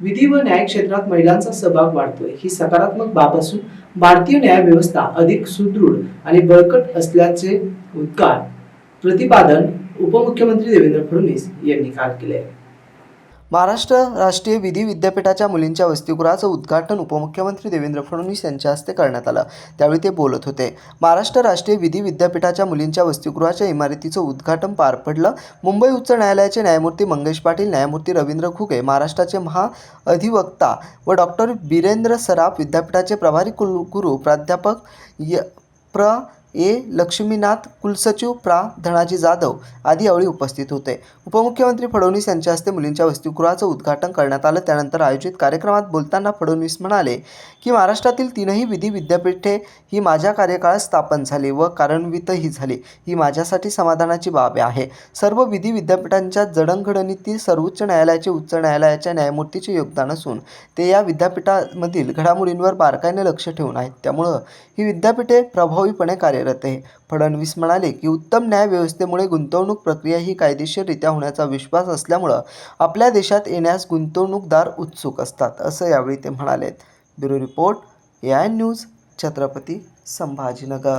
विधी व न्याय क्षेत्रात महिलांचा सहभाग वाढतोय. ही सकारात्मक बाब असून भारतीय न्याय व्यवस्था अधिक सुदृढ आणि बळकट असल्याचे उद्गार प्रतिपादन उपमुख्यमंत्री देवेंद्र फडणवीस यांनी काल केले. महाराष्ट्र राष्ट्रीय विधी विद्यापीठाच्या मुलींच्या वसतिगृहाचं उद्घाटन उपमुख्यमंत्री देवेंद्र फडणवीस यांच्या हस्ते करण्यात आलं. त्यावेळी ते बोलत होते. महाराष्ट्र राष्ट्रीय विधी विद्यापीठाच्या मुलींच्या वसतिगृहाच्या इमारतीचं उद्घाटन पार पडलं. मुंबई उच्च न्यायालयाचे न्यायमूर्ती मंगेश पाटील न्यायमूर्ती रवींद्र घुगे महाराष्ट्राचे महाअधिवक्ता व डॉक्टर बिरेंद्र सराफ विद्यापीठाचे प्रभारी कुलगुरू प्राध्यापक य प्र ए लक्ष्मीनाथ कुलसचिव प्रा धनाजी जाधव आदी यावेळी उपस्थित होते. उपमुख्यमंत्री फडणवीस यांच्या हस्ते मुलींच्या वसतिगृहाचं उद्घाटन करण्यात आलं. त्यानंतर आयोजित कार्यक्रमात बोलताना फडणवीस म्हणाले की महाराष्ट्रातील तीनही विधी विद्यापीठे ही माझ्या कार्यकाळात स्थापन झाली व कार्यान्वितही झाली. ही माझ्यासाठी समाधानाची बाब आहे. सर्व विधी विद्यापीठांच्या जडणघडणीतील सर्वोच्च न्यायालयाचे उच्च न्यायालयाच्या न्यायमूर्तीचे योगदान असून ते या विद्यापीठामधील घडामोडींवर बारकाईने लक्ष ठेवून आहेत. त्यामुळं ही विद्यापीठे प्रभावीपणे कार्य कार्यरत आहे. फडणवीस म्हणाले की उत्तम न्याय व्यवस्थेमुळे गुंतवणूक प्रक्रिया ही कायदेशीररित्या होण्याचा विश्वास असल्यामुळं आपल्या देशात येण्यास गुंतवणूकदार उत्सुक असतात असं यावेळी ते म्हणालेत. Bureau report A I news Chhatrapati Sambhajinagar.